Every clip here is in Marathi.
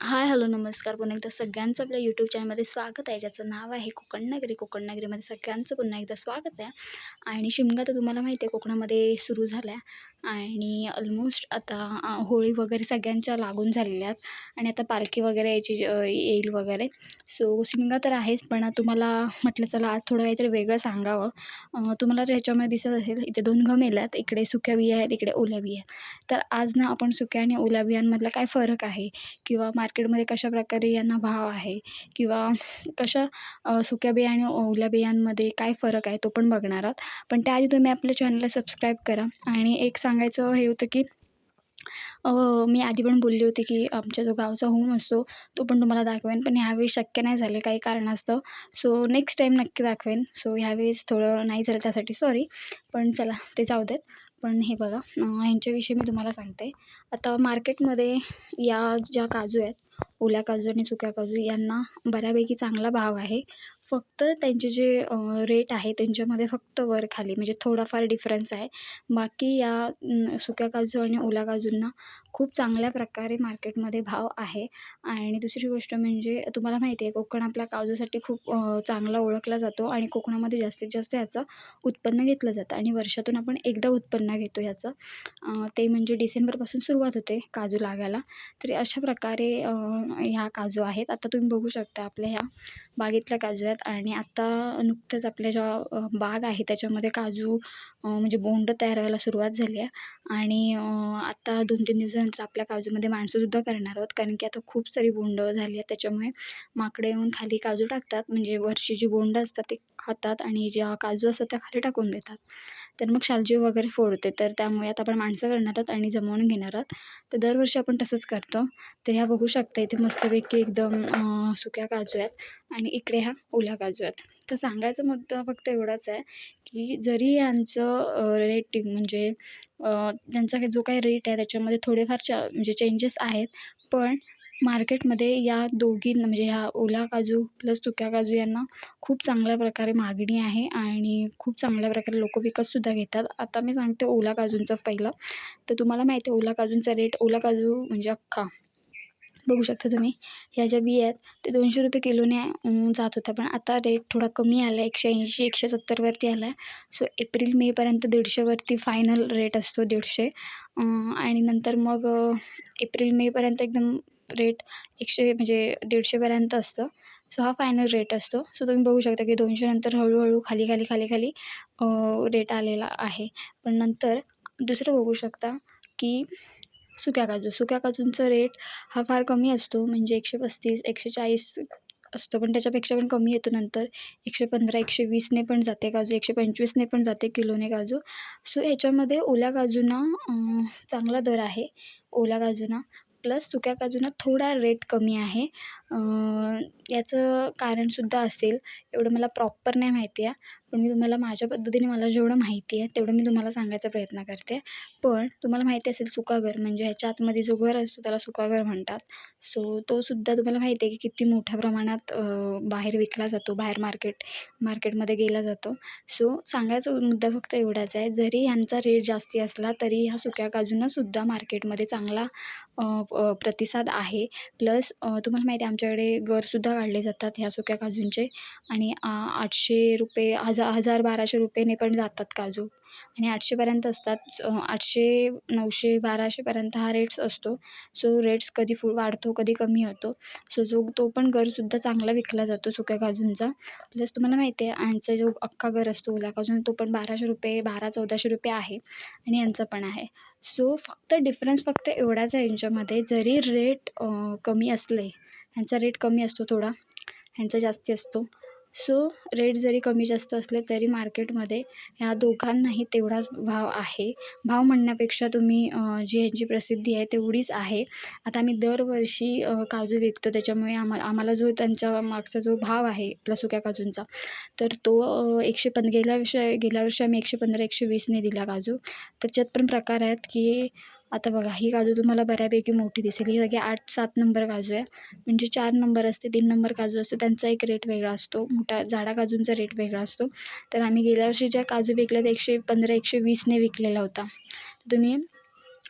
हाय हॅलो नमस्कार पुन्हा एकदा सगळ्यांचं आपल्या यूट्यूब चॅनलमध्ये स्वागत आहे ज्याचं नाव आहे कोकण नगरी. कोकण नगरीमध्ये सगळ्यांचं पुन्हा एकदा स्वागत आहे. आणि शिमगा तर तुम्हाला माहिती आहे कोकणामध्ये सुरू झाल्या. आणि ऑलमोस्ट आता होळी वगैरे सगळ्यांच्या लागून झालेल्या आहेत. आणि आता पालखी वगैरे यायची येईल वगैरे. सो शिमगा तर आहेच पण तुम्हाला म्हटलं चला आज थोडं काहीतरी वेगळं सांगावं. तुम्हाला जर ह्याच्यामध्ये दिसत असेल इथे दोन घमेल्या आहेत इकडे सुक्या बिया आहेत इकडे ओल्या बिया आहेत. तर आज ना आपण सुक्या आणि ओल्या बियांमधला काय फरक आहे? किंवा मार्केटमध्ये कशा प्रकारे यांना भाव आहे किंवा कशा सुक्या बिया आणि ओल्या बियांमध्ये काय फरक आहे तो पण बघणार आहोत. पण त्याआधी तुम्ही आपल्या चॅनलला सबस्क्राईब करा. आणि एक सांगायचं हे होतं की मी आधी पण बोलली होती की आमच्या जो गावचा होम असतो तो पण तुम्हाला दाखवेन. पण ह्यावेळी शक्य नाही झाले काही कारणास्तव. सो नेक्स्ट टाईम नक्की दाखवेन. सो ह्यावेळेस थोडं नाही झालं त्यासाठी सॉरी पण चला ते जाऊ देत पण हे बघा ह्यांच्याविषयी मी तुम्हाला सांगते. आता मार्केटमध्ये या ज्या काजू आहेत ओल्या काजू आणि सुक्या काजू यांना बऱ्यापैकी चांगला भाव आहे. फक्त त्यांचे जे रेट आहे त्यांच्यामध्ये फक्त वर खाली म्हणजे थोडाफार डिफरन्स आहे. बाकी या सुक्या काजू आणि ओल्या काजूंना खूप चांगल्या प्रकारे मार्केटमध्ये भाव आहे. आणि दुसरी गोष्ट म्हणजे तुम्हाला माहिती आहे कोकण आपल्या काजूसाठी खूप चांगला ओळखला जातो आणि कोकणामध्ये जास्तीत जास्त याचं उत्पन्न घेतलं जातं. आणि वर्षातून आपण एकदा उत्पन्न घेतो ह्याचं ते म्हणजे डिसेंबरपासून सुरुवात होते काजू लागायला. तरी अशा प्रकारे ह्या काजू आहेत. आता तुम्ही बघू शकता आपल्या ह्या बागेतल्या काजू आहेत. आणि आत्ता नुकतंच आपल्या ज्या बाग आहे त्याच्यामध्ये काजू म्हणजे बोंड तयार व्हायला सुरुवात झाली आहे. आणि आत्ता दोन तीन दिवसानंतर आपल्या काजूमध्ये माणसंसुद्धा करणार आहोत. कारण की आता खूप सारी बोंड झाली आहेत. त्याच्यामुळे माकडे येऊन खाली काजू टाकतात. म्हणजे वरची जी बोंड असतात ते खातात आणि ज्या काजू असतात त्या खाली टाकून देतात. तर मग शालजीव वगैरे फोडते. तर त्यामुळे आता आपण माणसं करणार आहोत आणि जमवून घेणार आहोत. तर दरवर्षी आपण तसंच करतो. तर ह्या बघू शकता इथे मस्तपैकी एकदम सुक्या काजू आहेत. आणि इकडे ह्या ओल्या काजू आहेत तर सांगायचा मुद्दा फक्त एवढाच आहे की जरी यांचं रेटिंग म्हणजे त्यांचा जो काही रेट आहे त्याच्यामध्ये थोडेफार च म्हणजे चेंजेस आहेत पण मार्केटमध्ये या दोघींना म्हणजे ह्या ओला काजू प्लस सुक्या काजू यांना खूप चांगल्या प्रकारे मागणी आहे आणि खूप चांगल्या प्रकारे लोक विकतसुद्धा घेतात. आता मी सांगते ओला काजूंचं पहिलं. तर तुम्हाला माहिती आहे ओला काजूंचा रेट ओला काजू म्हणजे अख्खा. बघू शकता तुम्ही. ह्या ज्या बिया आहेत ते दोनशे रुपये किलोने जात होत्या. पण आता रेट थोडा कमी आला आहे एकशे ऐंशी एकशे सत्तरवरती आला आहे सो एप्रिल मेपर्यंत दीडशेवरती फायनल रेट असतो दीडशे. आणि नंतर मग एप्रिल मेपर्यंत एकदम रेट एकशे म्हणजे दीडशेपर्यंत असतं. सो हा फायनल रेट असतो. सो तुम्ही बघू शकता की दोनशे नंतर हळूहळू खाली खाली खाली खाली रेट आलेला आहे. पण नंतर दुसरं बघू शकता की सुक्या काजू. सुक्या काजूंचा रेट हा फार कमी असतो. म्हणजे एकशे पस्तीस एकशे चाळीस असतो. पण त्याच्यापेक्षा पण कमी येतो नंतर. एकशे पंधरा एकशे वीसने पण जाते काजू. एकशे पंचवीसने पण जाते किलोने काजू. सो ह्याच्यामध्ये ओल्या काजूंना चांगला दर आहे. ओल्या काजूंना. प्लस सुक्या काजूंना थोडा रेट कमी आहे. याचं कारणसुद्धा असेल. एवढं मला प्रॉपर नाही माहिती आहे. पण मी तुम्हाला माझ्या पद्धतीने मला जेवढं माहिती आहे तेवढं मी तुम्हाला सांगायचा प्रयत्न करते. पण तुम्हाला माहिती असेल सुकागर म्हणजे ह्याच्या आतमध्ये जो घर असतो त्याला सुकागर म्हणतात. सो तो सुद्धा तुम्हाला माहिती आहे की किती मोठ्या प्रमाणात बाहेर विकला जातो बाहेर मार्केट मार्केटमध्ये गेला जातो. सो सांगायचा मुद्दा फक्त एवढाच आहे जरी ह्यांचा रेट जास्ती असला तरी ह्या सुक्या काजूंनासुद्धा मार्केटमध्ये चांगला प्रतिसाद आहे. प्लस तुम्हाला माहिती आहे आमच्याकडे गरसुद्धा काढले जातात ह्या सुक्या काजूंचे. आणि आठशे रुपये आज हजार हजार बाराशे रुपयेने पण जातात काजू. आणि आठशेपर्यंत असतात. आठशे नऊशे बाराशेपर्यंत हा रेट्स असतो. सो रेट्स कधी फु वाढतो कधी कमी होतो. सो जो तो पण गरसुद्धा चांगला विकला जातो सुक्या काजूंचा. प्लस तुम्हाला माहिती आहे यांचा जो अख्खा घर असतो ओला काजून तो पण बाराशे रुपये बारा चौदाशे रुपये आहे. आणि यांचा पण आहे. सो फक्त डिफरन्स फक्त एवढाच आहे यांच्यामध्ये. जरी रेट कमी असले ह्यांचा रेट कमी असतो थोडा ह्यांचा जास्ती असतो. सो रेट जरी कमी जास्त असले तरी मार्केटमध्ये ह्या दोघांनाही तेवढाच भाव आहे. भाव म्हणण्यापेक्षा तुम्ही जी ह्यांची प्रसिद्धी आहे तेवढीच आहे. आता आम्ही दरवर्षी काजू विकतो त्याच्यामुळे आम्हा आम्हाला जो त्यांच्या मागचा जो भाव आहे आपला सुक्या काजूंचा तर तो एकशे पं गेल्या वर्षी गेल्या वर्षी आम्ही एकशे पंधरा एकशे वीसने दिला काजू. त्याच्यात पण प्रकार आहेत की आता बघा ही काजू तुम्हाला बऱ्यापैकी मोठी दिसेल. ही सगळी आठ सात नंबर काजू आहे. म्हणजे चार नंबर असते तीन नंबर काजू असतो त्यांचा एक रेट वेगळा असतो. मोठा जाडा काजूंचा रेट वेगळा असतो. तर आम्ही गेल्या वर्षी ज्या काजू विकल्या त्या एकशे पंधरा एकशे वीसने विकलेला होता. तर तुम्ही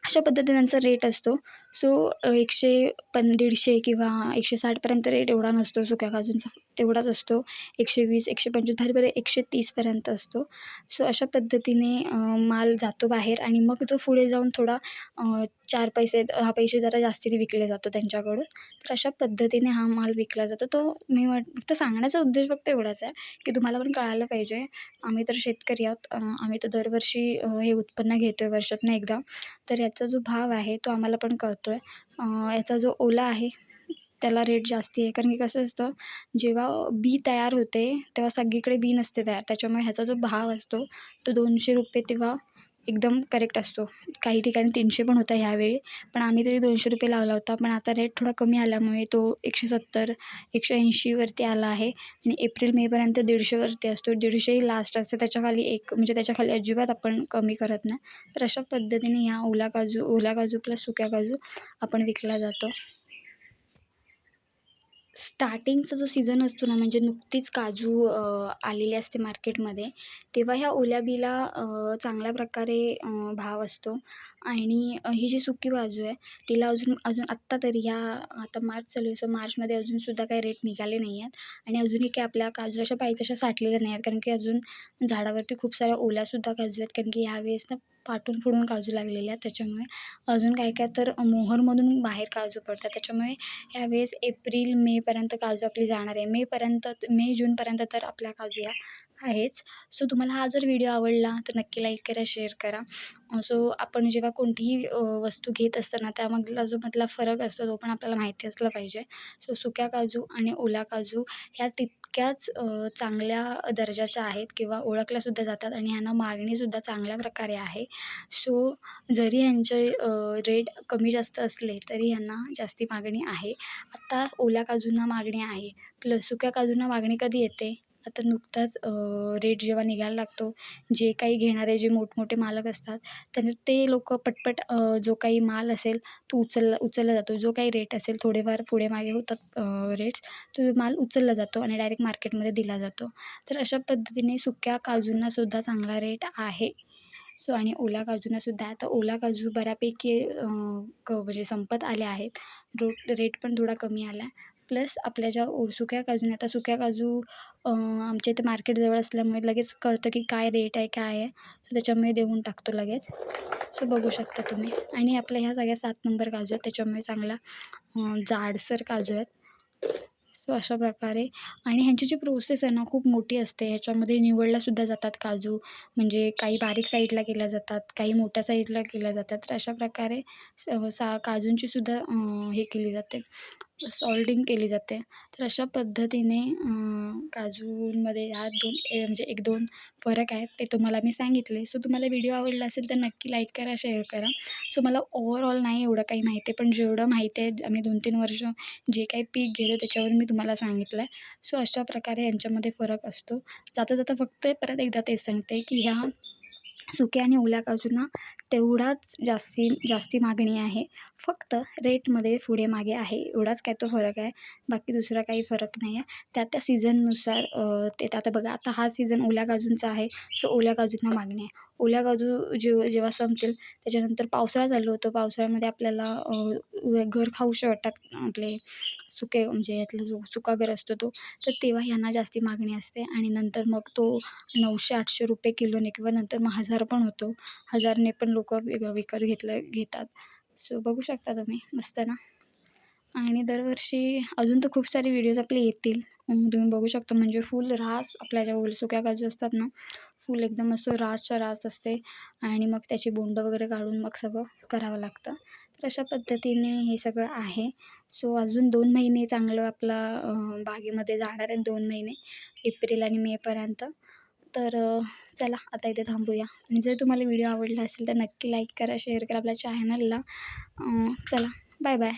अशा पद्धतीने त्यांचा रेट असतो. सो एकशे पण दीडशे किंवा एकशे साठपर्यंत रेट एवढा नसतो. सुक्या काजूंचा तेवढाच असतो. एकशे वीस एकशे पंचवीस एकशे तीसपर्यंत असतो. सो अशा पद्धतीने माल जातो बाहेर आणि मग तो पुढे जाऊन थोडा चार पैसे हा पैसे जरा जास्तीने विकले जातो त्यांच्याकडून. तर अशा पद्धतीने हा माल विकला जातो. तो मी वाट फक्त सांगण्याचा उद्देश फक्त एवढाच आहे की तुम्हाला पण कळायला पाहिजे. आम्ही तर शेतकरी आहोत. आम्ही तर दरवर्षी हे उत्पन्न घेतो आहे वर्षातून एकदा. तर याचा जो भाव आहे तो आम्हाला पण कळतो. आहे याचा जो ओला आहे त्याला रेट जास्त आहे. कारण की कसं असतं जेव्हा बी तयार होते तेव्हा सगळीकडे बी नसते तयार. त्याच्यामुळे ह्याचा जो भाव असतो तो दोनशे रुपये तेव्हा एकदम करेक्ट असतो. काही ठिकाणी तीनशे पण होता ह्यावेळी पण आम्ही तरी दोनशे रुपये लावला होता. पण आता रेट थोडा कमी आल्यामुळे तो एकशे सत्तर एकशे ऐंशीवरती आला आहे. आणि एप्रिल मेपर्यंत दीडशेवरती असतो. दीडशेही लास्ट असते. त्याच्याखाली एक म्हणजे त्याच्याखाली अजिबात आपण कमी करत नाही. तर अशा पद्धतीने ह्या ओला काजू ओला काजू प्लस सुक्या काजू आपण विकला जातो. स्टार्टिंगचा जो सीझन असतो ना म्हणजे नुकतीच काजू आलेली असते मार्केटमध्ये तेव्हा ह्या ओल्या बीला चांगल्या प्रकारे भाव असतो. आणि ही जी सुकी बाजू आहे तिला अजून अजून आत्ता तरी ह्या आता मार्च चालू आहे सो मार्चमध्ये अजूनसुद्धा काही रेट निघाले नाही आहेत. आणि अजूनही काही आपल्या काजू अशा पाहिजे तशा साठलेल्या नाही आहेत कारण की अजून झाडावरती खूप साऱ्या ओल्यासुद्धा काजू आहेत कारण की ह्यावेळेस ना फाटून फुडून काजू लागलेल्या आहेत त्याच्यामुळे अजून काय काय तर मोहरमधून बाहेर काजू पडतात. त्याच्यामुळे ह्यावेळेस एप्रिल मेपर्यंत काजू आपली जाणार आहे. मेपर्यंत मे जूनपर्यंत तर आपल्या काजू या आहेच. सो तुम्हाला हा जर व्हिडिओ आवडला तर नक्की लाईक करा शेअर करा. सो आपण जेव्हा कोणतीही वस्तू घेत असताना त्यामधला जो मधला फरक असतो तो पण आपल्याला माहिती असला पाहिजे. सो सुक्या काजू आणि ओला काजू ह्या तितक्याच चांगल्या दर्जाच्या आहेत किंवा ओळखल्यासुद्धा जातात आणि ह्यांना मागणीसुद्धा चांगल्या प्रकारे आहे. सो जरी ह्यांचे रेट कमी जास्त असले तरी ह्यांना जास्ती मागणी आहे. आत्ता ओल्या काजूंना मागणी आहे. प्लस सुक्या काजूंना मागणी कधी येते? आता नुकताच रेट जेव्हा निघायला लागतो जे काही घेणारे जे मोठमोठे मालक असतात त्यांचे ते लोक पटपट जो काही माल असेल तो उचलला उचलला जातो. जो काही रेट असेल थोडेफार पुढे मागे होतात रेट्स तो माल उचलला जातो आणि डायरेक्ट मार्केटमध्ये दिला जातो. तर अशा पद्धतीने सुक्या काजूंनासुद्धा चांगला रेट आहे. सो आणि ओला काजूंनासुद्धा आता ओला काजू बऱ्यापैकी क म्हणजे संपत आले आहेत. रोट रेट पण थोडा कमी आला. प्लस आपल्या ज्या ओ सुक्या काजूने आता सुक्या काजू आमच्या इथे मार्केटजवळ असल्यामुळे लगेच कळतं की काय रेट आहे काय आहे. सो त्याच्यामुळे देऊन टाकतो लगेच. सो बघू शकता तुम्ही. आणि आपल्या ह्या सगळ्या सात नंबर काजू आहेत त्याच्यामुळे चांगला जाडसर काजू आहेत. सो अशा प्रकारे. आणि ह्यांची जी प्रोसेस आहे ना खूप मोठी असते. ह्याच्यामध्ये निवडल्यासुद्धा जातात काजू. म्हणजे काही बारीक साईडला केल्या जातात काही मोठ्या साईडला केल्या जातात. तर अशा प्रकारे सा काजूंचीसुद्धा हे केली जाते. सॉल्टिंग केली जाते. तर अशा पद्धतीने काजूंमध्ये ह्या दोन म्हणजे एक दोन फरक आहेत ते तुम्हाला मी सांगितले. सो तुम्हाला व्हिडिओ आवडला असेल तर नक्की लाईक करा शेअर करा. सो मला ओवरऑल नाही एवढं काही माहिती आहे पण जेवढं माहिती आहे आम्ही दोन तीन वर्ष जे काही पीक घेतो त्याच्यावर मी तुम्हाला सांगितलं आहे. सो अशा प्रकारे यांच्यामध्ये फरक असतो. जाता जाता फक्त परत एकदा तेच सांगते की ह्या सुक्या आणि ओल्या काजूंना तेवढाच जास्ती जास्ती मागणी आहे. फक्त रेटमध्ये पुढे मागे आहे. एवढाच काय तो फरक आहे. बाकी दुसरा काही फरक नाही आहे त्या त्या सीझननुसार ते आता बघा आता हा सीझन ओल्या काजूंचा आहे. सो ओल्या काजूंना मागणी आहे. ओल्या काजू जेव जेव्हा संपतील त्याच्यानंतर पावसाळा चालू होतो. पावसाळ्यामध्ये आपल्याला घर खाऊशे वाटतात आपले सुके म्हणजे यातला जो सुका घर असतो तो तर तेव्हा ह्यांना जास्ती मागणी असते. आणि नंतर मग तो नऊशे आठशे रुपये किलोने किंवा नंतर मग हजार पण होतो. हजारने पण लोक विकत घेतलं घेतात. सो बघू शकता तुम्ही. मस्त ना? आणि दरवर्षी अजून तर खूप सारे व्हिडिओज आपले येतील. तुम्ही बघू शकता म्हणजे फुल रास आपल्या ज्या ओल सुक्या काजू असतात ना फुल एकदम असं रासच्या रास असते. आणि मग त्याची बोंड वगैरे काढून मग सगळं करावं लागतं. तर अशा पद्धतीने हे सगळं आहे. सो अजून दोन महिने चांगलं आपला बागेमध्ये जाणार आहेत दोन महिने. एप्रिल आणि मेपर्यंत तर चला आता इथे थांबूया. आणि जर तुम्हाला व्हिडिओ आवडला असेल तर नक्की लाईक करा शेअर करा आपल्या चॅनलला चला बाय बाय